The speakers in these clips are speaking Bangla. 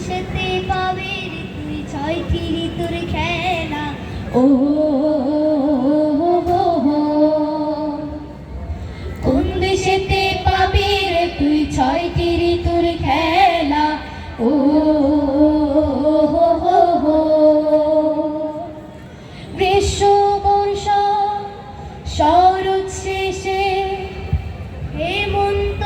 শেষেতে পাবে তুই ছয় ফিরি তোর খেলা। ও, কোন দেশেতে পাবে তুই ছয় ফিরি তোর খেলা? ও, গ্রীষ্ম হেমন্ত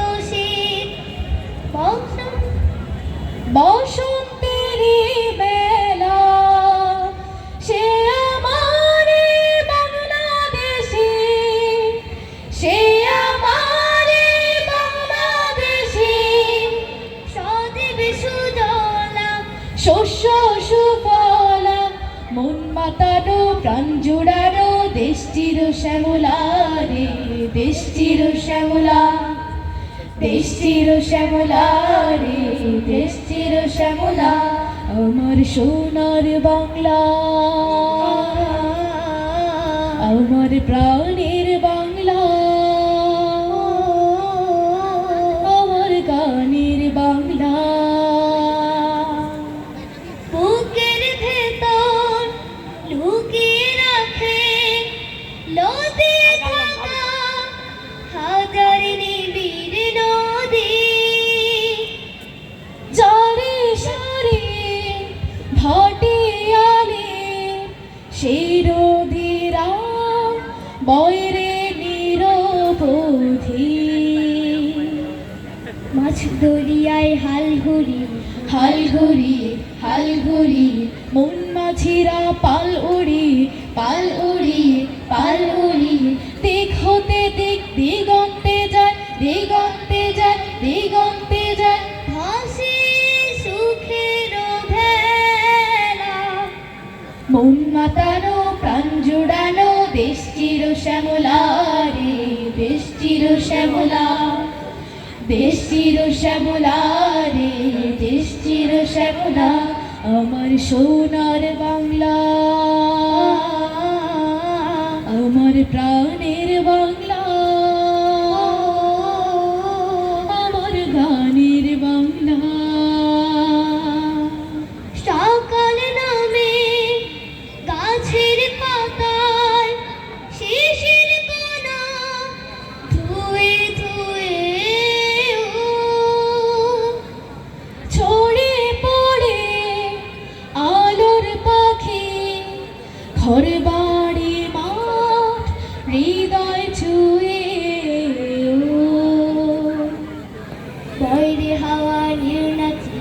মাতানো প্রাণ জোড়ানো দেশটির শ্যামলা রে, দেশটির শ্যামলা দেশটির শ্যামলা রে, দেশটির শ্যামলা, আমার সোনার বাংলা, আমার প্রাণের নদী থাকা হাজার নিবিড় নদী। সরে ভাটিয়ালে শিরোধিরা বয়রে নিরবধি। মাছ হাল ঘুরি হাল ঘুরি হাল ঘুরি মন পাল উড়ি পাল উড়ি পাল উড়ি দিক হতে দিক দিগন্তে যায় দিগন্তে যায় দিগন্তে যায়। ভাসে সুখের মন মাতানো প্রাণ জুড়ানো দেশ চির শ্যামলা রে, দেশ চির শ্যামলা দেশ চির শ্যামলা রে, দেশ চির শ্যামলা আমার সোনার বাংলা। আমার প্রাণের বাংলা, আমার গানের বাংলা। সকাল নামে গাছের পাতায় শিশির কোনা ধুয়ে ধুয়ে ছড়ে পড়ে আলোর পাখি, ঘর হৃদয় ছুঁয়ে ও বাইরে হাওয়া নির্নাচি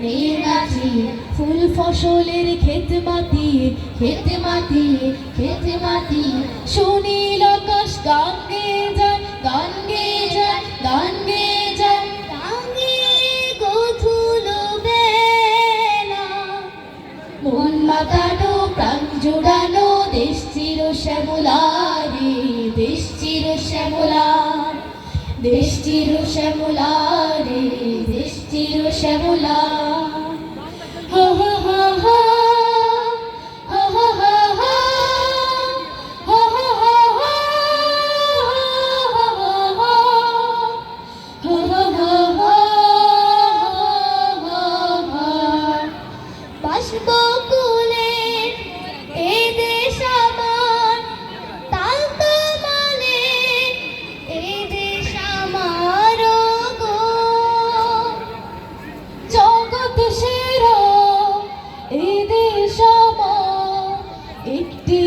নীর নাচি ফুল ফসলের ক্ষেত মাটি ক্ষেত মাটি ক্ষেত মাটি সুনীল আকাশ গান গেয়ে যায়, গান গেয়ে যায়, গান গেয়ে মোড়ানো দেশ চির শ্যামলারে দেশ চির শ্যামলার দেশ চির শ্যামলারে দেশ চির শ্যামলার একটি